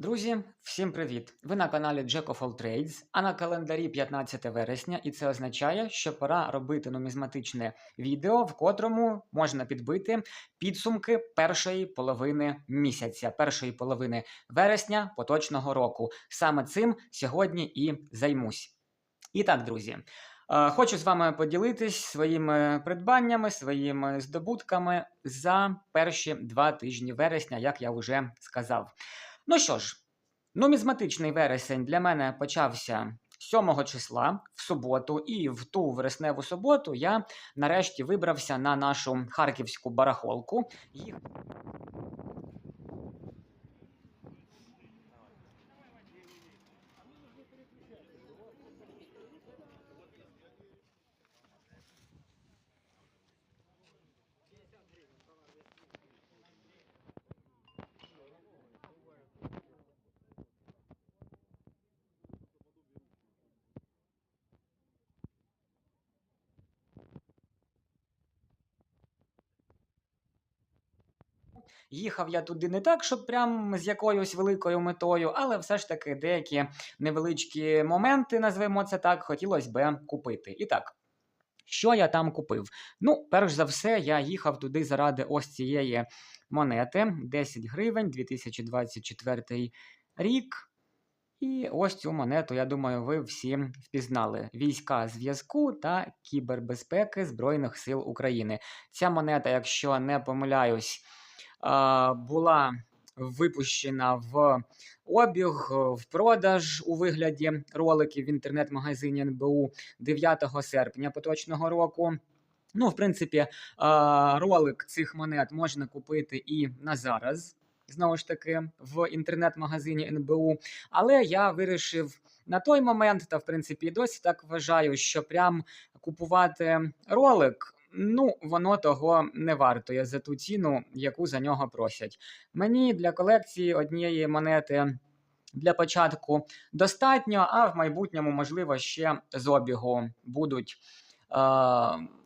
Друзі, всім привіт! Ви на каналі Jack of All Trades, а на календарі 15 вересня, і це означає, що пора робити нумізматичне відео, в котрому можна підбити підсумки першої половини місяця, першої половини вересня поточного року. Саме цим сьогодні і займусь. І так, друзі. е, Хочу з вами поділитись своїми придбаннями, своїми здобутками за перші два тижні вересня, як я вже сказав. Ну що ж, нумізматичний вересень для мене почався 7 числа в суботу, і в ту вересневу суботу я нарешті вибрався на нашу харківську барахолку. Їх... Їхав я туди не так, щоб прям з якоюсь великою метою, але все ж таки деякі невеличкі моменти, назвемо це так, хотілося би купити. І так, що я там купив? Ну, перш за все, я їхав туди заради ось цієї монети 10 гривень 2024 рік. І ось цю монету, я думаю, ви всі впізнали: війська зв'язку та кібербезпеки Збройних сил України. Ця монета, якщо не помиляюсь, була випущена в обіг, е, в продаж у вигляді роликів в інтернет-магазині НБУ 9 серпня поточного року. Ну, в принципі, ролик цих монет можна купити і на зараз. Знову ж таки, в інтернет-магазині НБУ. Але я вирішив на той момент, та в принципі досі так вважаю, що прям купувати ролик, ну, воно того не вартує за ту ціну, яку за нього просять. Мені для колекції однієї монети для початку достатньо, а в майбутньому, можливо, ще з обігу будуть. е,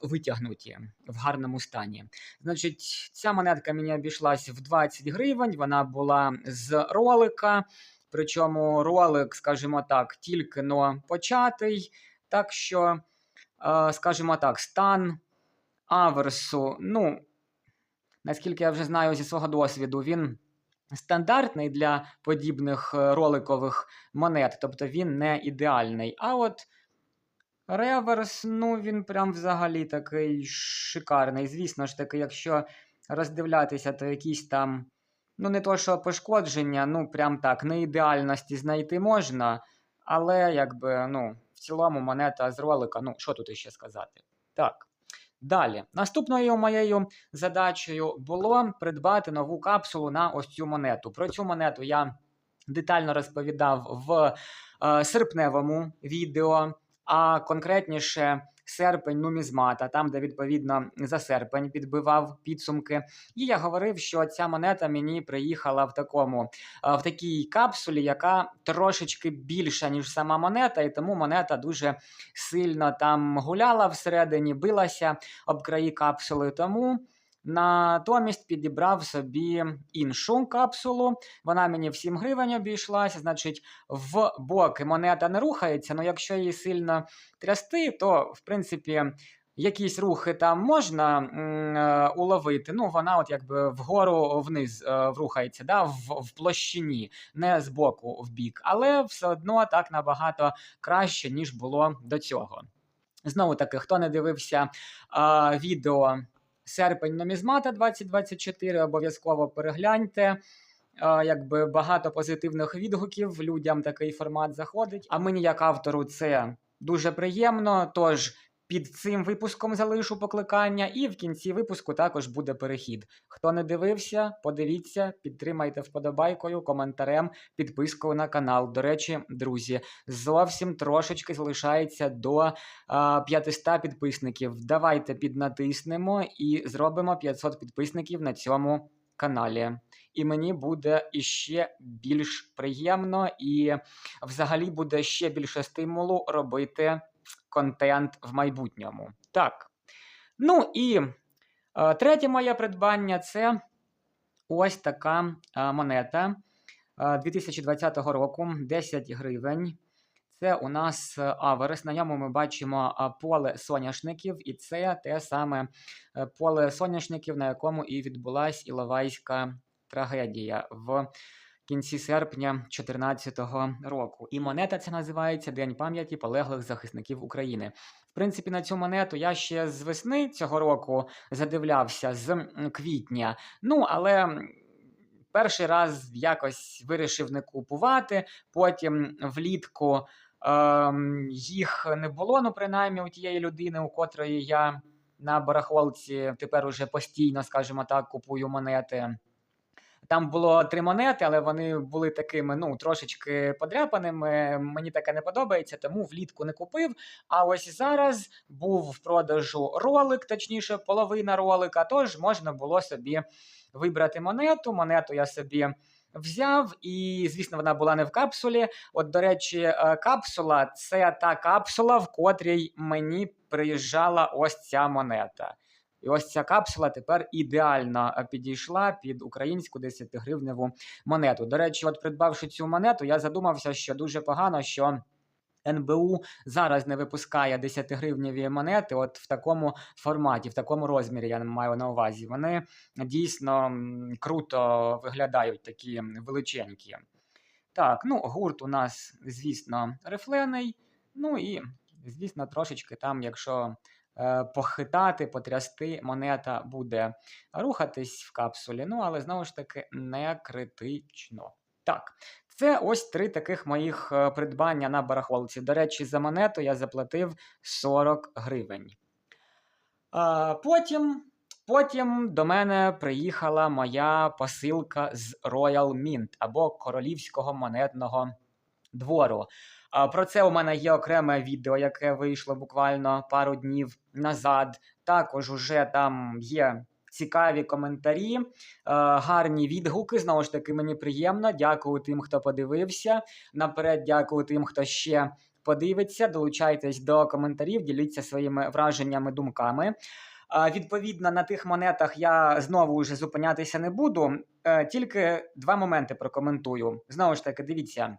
Витягнуті в гарному стані. Значить, ця монетка мені обійшлась в 20 гривень. Вона була з ролика. Причому ролик, скажімо так, тільки но початий. Так що, е, скажімо так, стан аверсу, ну, наскільки я вже знаю зі свого досвіду, він стандартний для подібних е, роликових монет, тобто він не ідеальний. А от реверс, ну, він прям взагалі такий шикарний. Звісно ж таки, якщо роздивлятися, то якісь там, ну, не то, що пошкодження, ну, прям так, не ідеальності знайти можна, але якби, ну, в цілому монета з ролика, ну, що тут іще сказати? Так. Далі, наступною моєю задачею було придбати нову капсулу на ось цю монету. Про цю монету я детально розповідав в е, серпневому відео, а конкретніше серпень нумізмата, там, де відповідно за серпень підбивав підсумки. І я говорив, що ця монета мені приїхала в такому е, в такій капсулі, яка трошечки більша, ніж сама монета, і тому монета дуже сильно там гуляла всередині, билася об краї капсули. Тому натомість підібрав собі іншу капсулу. Вона мені в 7 гривень обійшлася. Значить, в боки монета не рухається, але якщо її сильно трясти, то в принципі. Якісь рухи там можна е, уловити. Ну, вона, от якби вгору вниз е, рухається, да, в, в площині, не з боку в бік, але все одно так набагато краще, ніж було до цього. Знову таки, хто не дивився а, відео серпень номізмата 2024, обов'язково перегляньте. Якби багато позитивних відгуків людям такий формат заходить. А мені, як автору, це дуже приємно. Тож під цим випуском залишу покликання, і в кінці випуску також буде перехід. Хто не дивився, подивіться, підтримайте вподобайкою, коментарем, підпискою на канал. До речі, друзі, зовсім трошечки залишається до а, 500 підписників. Давайте піднатиснемо і зробимо 500 підписників на цьому каналі. І мені буде іще більш приємно, і взагалі буде ще більше стимулу робити контент в майбутньому. Так. Ну і е, третє моє придбання це ось така е, монета. е, 2020 року 10 гривень. Це у нас е, аверс. На ньому ми бачимо поле соняшників, і це те саме е, поле соняшників, на якому і відбулась Іловайська трагедія в кінці серпня 2014 року. І монета це називається День пам'яті полеглих захисників України. В принципі, на цю монету я ще з весни цього року задивлявся з квітня. Ну, але перший раз якось вирішив не купувати. Потім влітку ем, їх не було, ну принаймні у тієї людини, у котрої я на барахолці тепер уже постійно, скажімо так, купую монети. Там було три монети, але вони були такими, ну, трошечки подряпаними. Мені таке не подобається, тому влітку не купив. А ось зараз був в продажу ролик, точніше, половина ролика. Тож можна було собі вибрати монету. Монету я собі взяв, і, звісно, вона була не в капсулі. От, до речі, е, капсула це та капсула, в котрій мені приїжджала ось ця монета. І ось ця капсула тепер ідеально е, підійшла під українську 10-гривневу монету. До речі, от придбавши цю монету, я задумався, що дуже погано, що. НБУ зараз не випускає 10-гривневі монети, от в такому форматі, в такому розмірі я маю на увазі. Вони дійсно круто виглядають, такі величенькі. Так, ну гурт у нас, звісно, рифлений. Ну і, звісно, трошечки там, якщо похитати, потрясти, монета буде рухатись в капсулі. Ну, але знову ж таки не критично. Так, це ось три таких моїх е, придбання на барахолці. До речі, за монету я заплатив 40 гривень. А, потім, потім до мене приїхала моя посилка з Royal Mint або Королівського монетного двору. Про це у мене є окреме відео, яке вийшло буквально пару днів назад. Також уже там є цікаві коментарі, е, гарні відгуки. Знову ж таки, мені приємно. Дякую тим, хто подивився. Наперед, дякую тим, хто ще подивиться. Долучайтесь до коментарів, діліться своїми враженнями, думками. Відповідно, на тих монетах я знову вже зупинятися не буду. Е, Тільки два моменти прокоментую. Знову ж таки, дивіться.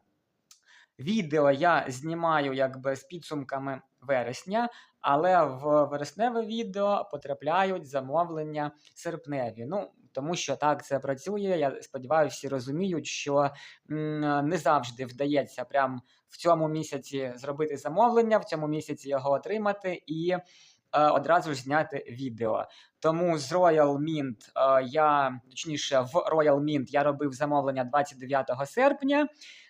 Відео я знімаю якби з підсумками вересня, але в вересневе відео потрапляють замовлення серпневі. Ну, тому що так це працює. Я сподіваюся, всі розуміють, що не завжди вдається прямо в цьому місяці зробити замовлення, в цьому місяці його отримати і е, одразу ж зняти відео. Тому з Royal Mint е, я точніше в Royal Mint я робив замовлення 29 серпня.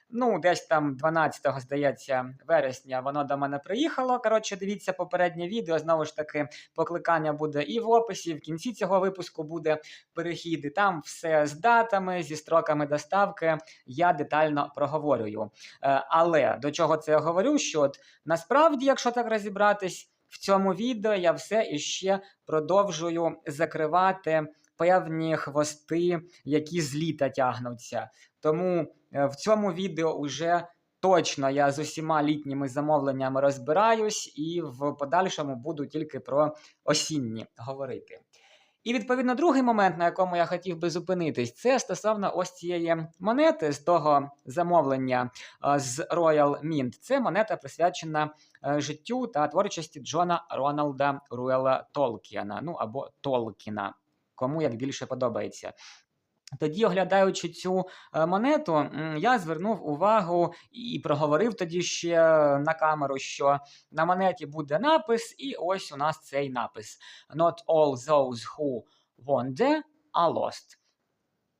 Ну, десь там 12-го, здається, вересня воно до мене приїхало. Коротше, дивіться попереднє відео. Знову ж таки, покликання буде і в описі, в кінці цього випуску буде перехід. І там все з датами, зі строками доставки я детально проговорюю. Е, Але до чого це я говорю? Що от насправді, якщо так розібратись, в цьому відео я все іще продовжую закривати певні хвости, які з літа тягнуться. Тому в цьому відео вже точно я з усіма літніми замовленнями розбираюсь і в подальшому буду тільки про осінні говорити. І відповідно другий момент, на якому я хотів би зупинитись, це стосовно ось цієї монети з того замовлення е, з Royal Mint. Це монета присвячена е, життю та творчості Джона Роналда Руела Толкіана, ну або Толкіна, кому як більше подобається. Тоді, оглядаючи цю е, монету, я звернув увагу і проговорив тоді ще на камеру, що на монеті буде напис, і ось у нас цей напис: Not all those who wonder are lost.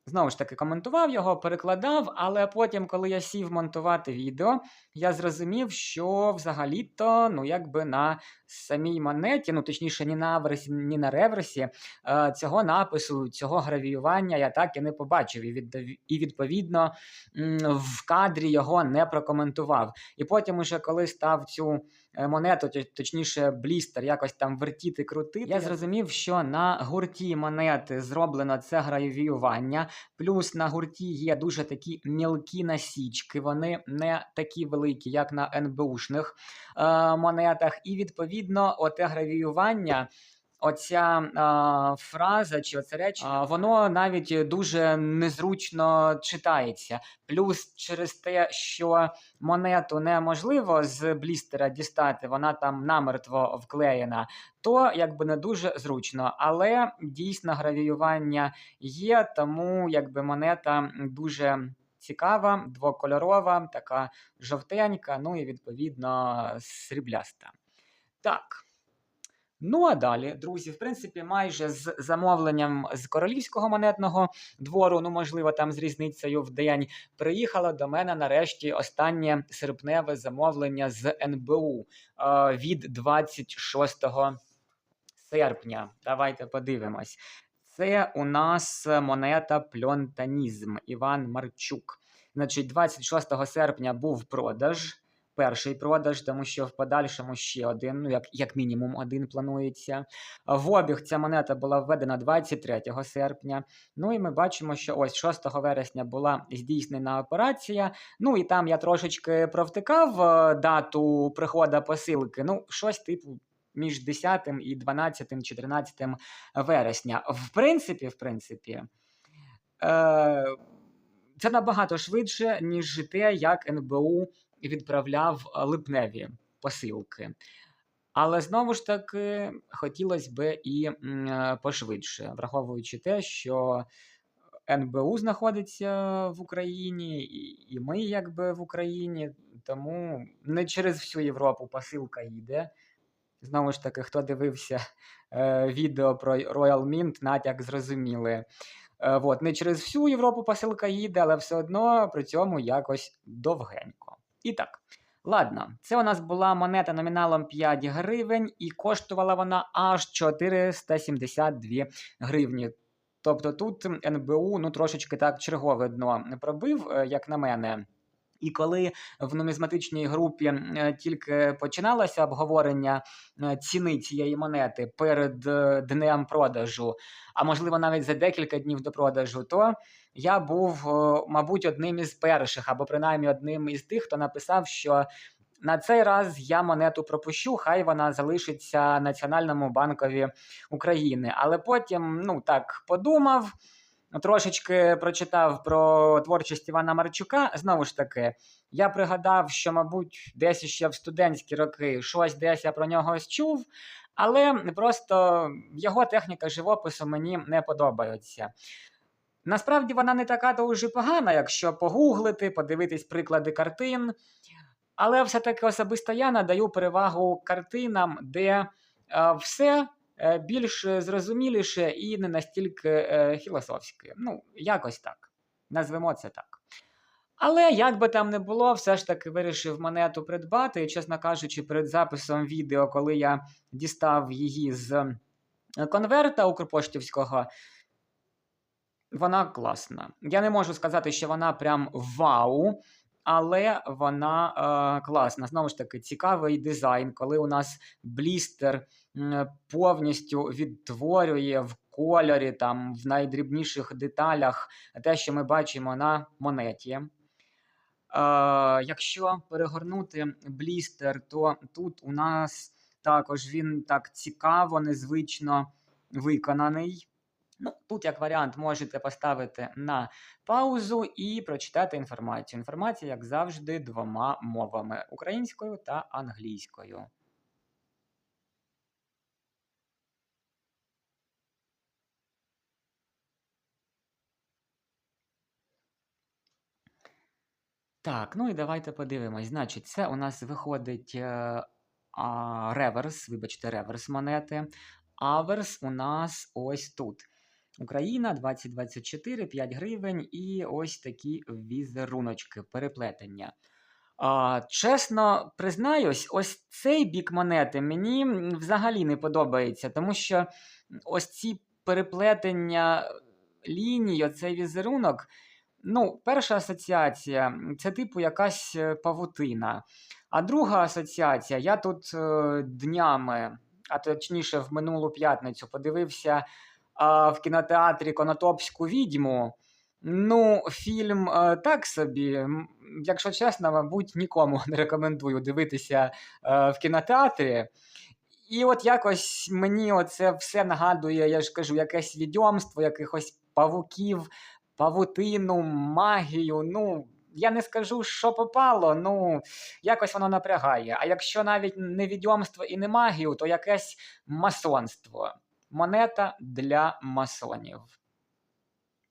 Знову ж таки, коментував його, перекладав, але потім, коли я сів монтувати відео, я зрозумів, що взагалі-то, ну, якби на самій монеті, ну точніше, ні на аверсі, ні на реверсі, е, цього напису, цього гравіювання я так і не побачив. І, від, і відповідно в кадрі його не прокоментував. І потім, уже коли став цю монету, точніше, блістер, якось там вертіти, крутити, я зрозумів, що на гурті монети зроблено це гравіювання. Плюс на гурті є дуже такі мілкі насічки, вони не такі великі, як на НБУшних е, монетах. І відповідно, оте гравіювання. Оця а, фраза чи оце речення, воно навіть дуже незручно читається. Плюс через те, що монету неможливо з блістера дістати, вона там намертво вклеєна, то якби не дуже зручно. Але дійсно гравіювання є, тому якби монета дуже. Цікава, двокольорова, така жовтенька, ну і відповідно срібляста. Так. Ну, а далі, друзі, в принципі, майже з замовленням з королівського монетного двору, ну, можливо, там з різницею в день, приїхало до мене нарешті останнє серпневе замовлення з НБУ е, від 26 серпня. Давайте подивимось. Це у нас монета Пльонтанізм Іван Марчук. Значить, 26 серпня був продаж перший продаж, тому що в подальшому ще один, ну як як мінімум один планується. В обіг ця монета була введена 23 серпня. Ну і ми бачимо, що ось 6 вересня була здійснена операція. Ну і там я трошечки провтикав е, дату приходу посилки. Ну, щось типу. Між 10 і 12 чи 13 вересня. В принципі, в принципі, е, це набагато швидше, ніж те, як НБУ відправляв липневі посилки. Але знову ж таки хотілося б і пошвидше, враховуючи те, що НБУ знаходиться в Україні, і ми якби в Україні, тому не через всю Європу посилка йде. Знову ж таки, хто дивився е, відео про Royal Mint, натяк зрозуміли. Е, от, Не через всю Європу посилка їде, але все одно при цьому якось довгенько. І так, ладно, це у нас була монета номіналом 5 гривень, і коштувала вона аж 472 гривні. Тобто тут НБУ ну трошечки так чергове дно пробив, е, як на мене. І коли в нумізматичній групі е, тільки починалося обговорення е, ціни цієї монети перед днем продажу, а можливо навіть за декілька днів до продажу, то я був, мабуть, одним із перших, або принаймні одним із тих, хто написав, що на цей раз я монету пропущу, хай вона залишиться Національному банкові України. Але потім, ну так, подумав. Трошечки прочитав про творчість Івана Марчука. Знову ж таки, я пригадав, що, мабуть, десь ще в студентські роки щось десь я про нього чув, але просто його техніка живопису мені не подобається. Насправді вона не така дуже погана, якщо погуглити, подивитись приклади картин. Але все-таки особисто я надаю перевагу картинам, де е, все більш зрозуміліше і не настільки е, філософське. Ну, якось так. Назвемо це так. Але як би там не було, все ж таки вирішив монету придбати. І, чесно кажучи, перед записом відео, коли я дістав її з конверта Укрпоштівського, вона класна. Я не можу сказати, що вона прям вау, але вона е, класна. Знову ж таки, цікавий дизайн, коли у нас блістер повністю відтворює в кольорі, там, в найдрібніших деталях те, що ми бачимо на монеті. Е, Якщо перегорнути блістер, то тут у нас також він так цікаво, незвично виконаний. Ну, Тут, як варіант, можете поставити на паузу і прочитати інформацію. Інформація, як завжди, двома мовами українською та англійською. Так, ну і давайте подивимось. Значить, це у нас виходить е, реверс, вибачте, реверс монети. Аверс у нас ось тут. Україна 2024, 5 гривень, і ось такі візеруночки, переплетення. А, Чесно признаюсь, ось цей бік монети мені взагалі не подобається, тому що ось ці переплетення ліній, оцей візерунок. Ну, перша асоціація це типу якась е, павутина. А друга асоціація, я тут е, днями, а точніше, в минулу п'ятницю подивився а, в кінотеатрі Конотопську відьму. Ну, фільм а, так собі. Якщо чесно, мабуть, нікому не рекомендую дивитися а, в кінотеатрі. І от якось мені оце все нагадує, я ж кажу, якесь відьомство, якихось павуків, павутину, магію. Ну, я не скажу, що попало, ну якось воно напрягає. А якщо навіть не відьомство і не магію, то якесь масонство. Монета для масонів.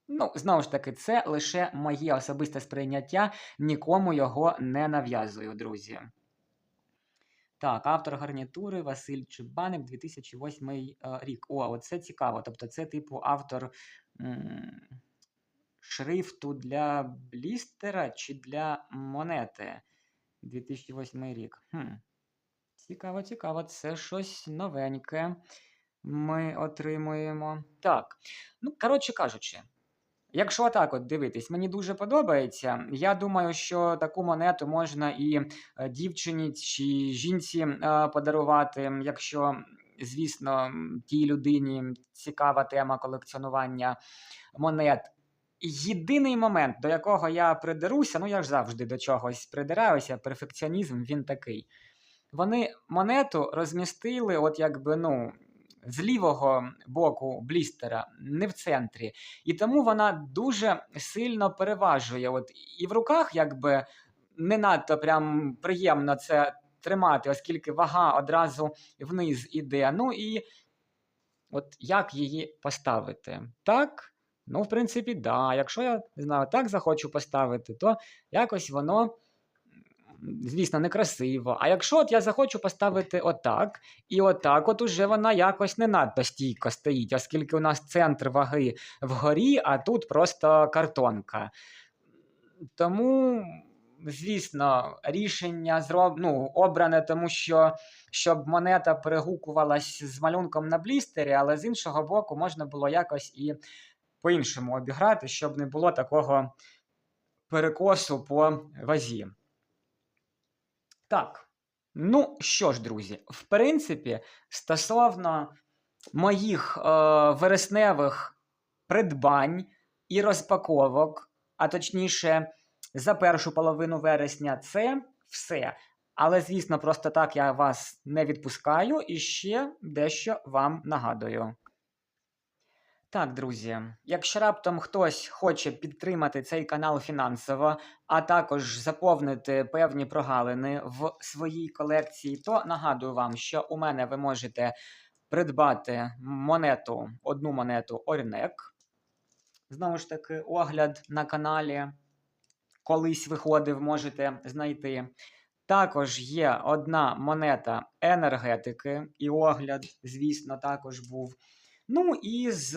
Ну, знову ж таки, це лише моє особисте сприйняття, нікому його не нав'язую, друзі. Так, автор гарнітури Василь Чубаник, 2008 е, рік. О, оце цікаво. Тобто, це, типу, автор м, шрифту для блістера чи для монети. 2008 рік. Хм. Цікаво, цікаво. Це щось новеньке ми отримуємо. Так, ну, коротше кажучи. Якщо так от дивитись, мені дуже подобається. Я думаю, що таку монету можна і е, дівчині чи жінці е, подарувати, якщо, звісно, тій людині цікава тема колекціонування монет. Єдиний момент, до якого я придеруся, ну я ж завжди до чогось придираюся, перфекціонізм він такий. Вони монету розмістили, от якби, ну, з лівого боку блістера, не в центрі. І тому вона дуже сильно переважує. От І в руках, якби не надто прям приємно це тримати, оскільки вага одразу вниз іде. Ну і от як її поставити? Так. Ну, в принципі, да. Якщо я не знаю, так захочу поставити, то якось воно, звісно, некрасиво. А якщо от я захочу поставити отак, і отак, от уже вона якось не надто стійко стоїть, оскільки у нас центр ваги вгорі, а тут просто картонка. Тому, звісно, рішення зроб... ну, обране, тому що щоб монета перегукувалась з малюнком на блістері, але з іншого боку, можна було якось і по-іншому обіграти, щоб не було такого перекосу по вазі. Так. Ну що ж, друзі, в принципі, стосовно моїх е, вересневих придбань і розпаковок, а точніше, за першу половину вересня, це все. Але, звісно, просто так я вас не відпускаю і ще дещо вам нагадую. Так, друзі, якщо раптом хтось хоче підтримати цей канал фінансово, а також заповнити певні прогалини в своїй колекції, то нагадую вам, що у мене ви можете придбати монету, одну монету Орнек. Знову ж таки, огляд на каналі колись виходив, можете знайти. Також є одна монета енергетики, і огляд, звісно, також був. Ну і з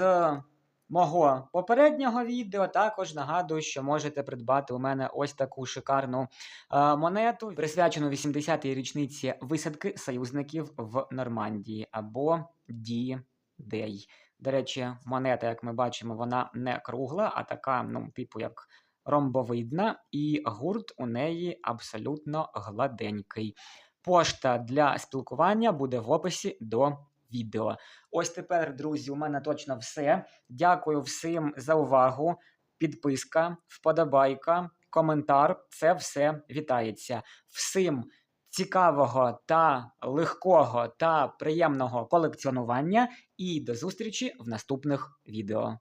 мого попереднього відео також нагадую, що можете придбати у мене ось таку шикарну е, монету, присвячену 80-й річниці висадки союзників в Нормандії або D-Day. До речі, монета, як ми бачимо, вона не кругла, а така, ну, типу, як ромбовидна, і гурт у неї абсолютно гладенький. Пошта для спілкування буде в описі до відео. Ось тепер, друзі, у мене точно все. Дякую всім за увагу. Підписка, вподобайка, коментар це все вітається. Всім цікавого та легкого та приємного колекціонування. І до зустрічі в наступних відео.